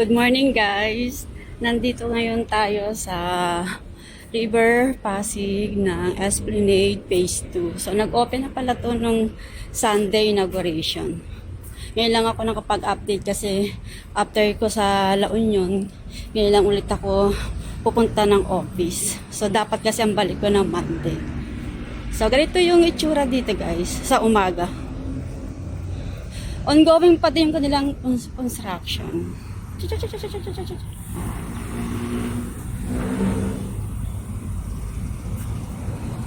Good morning guys! Nandito ngayon tayo sa River Pasig ng Esplanade Phase 2. So nag-open na pala to nung Sunday inauguration. Ngayon lang ako nakapag-update kasi after ko sa La Union, ngayon lang ulit ako pupunta ng office. So dapat kasi ang balik ko ng Monday. So ganito yung itsura dito guys sa umaga. Ongoing pa din yung kanilang cons- construction.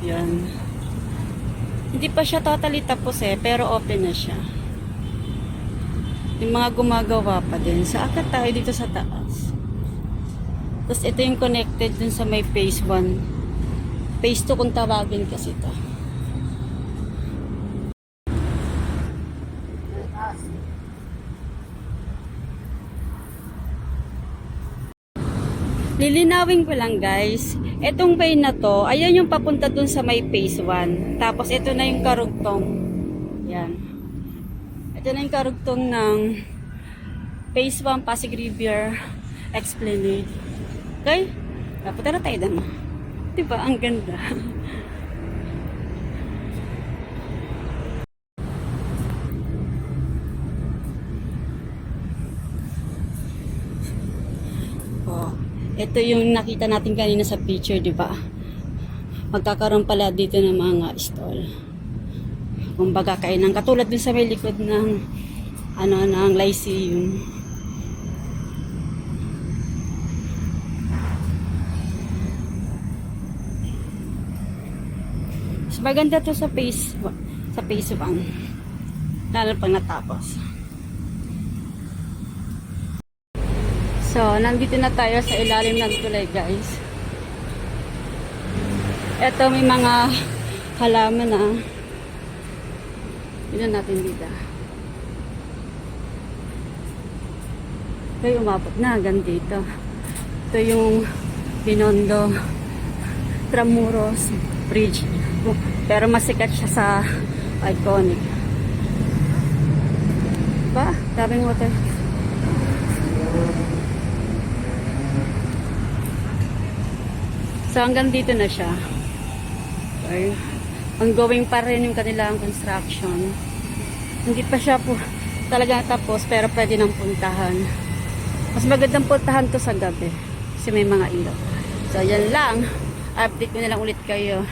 Yan. Hindi pa siya totally tapos eh, pero open na siya. Yung mga gumagawa pa din. Sa akat tayo dito sa taas. Tapos ito yung connected dun sa may phase 1. Phase 2 kung tawagin kasi ito. Lilinawin ko lang guys. Etong way na to, ayan yung papunta dun sa may phase 1. Tapos ito na yung karugtong. Yan. Ito na yung karugtong ng phase 1 Pasig River Esplanade. Okay? Dapat na tayo dun. Diba? Ang ganda. ito yung nakita natin kanina sa picture, di ba? Magkakaroon pala dito ng mga stall. Kumbaga kainan katulad dun sa may likod ng ano ng Lyceum. Mas maganda to sa phase sa phase 1. Lalo pag natapos. So, nandito na tayo sa ilalim ng tulay, guys. Ito, may mga halaman na. Tignan natin dito. Ito umabot na hanggang dito. Ito yung Binondo Tramuros Bridge. Pero masikat siya sa iconic. Ba? Daming water. So hanggang dito na siya. Okay. Ongoing pa rin yung kanilang construction. Hindi pa siya po talaga tapos pero pwede nang puntahan. Mas magandang puntahan to sa gabi kasi may mga ilaw. So yan lang. Update ko na lang ulit kayo.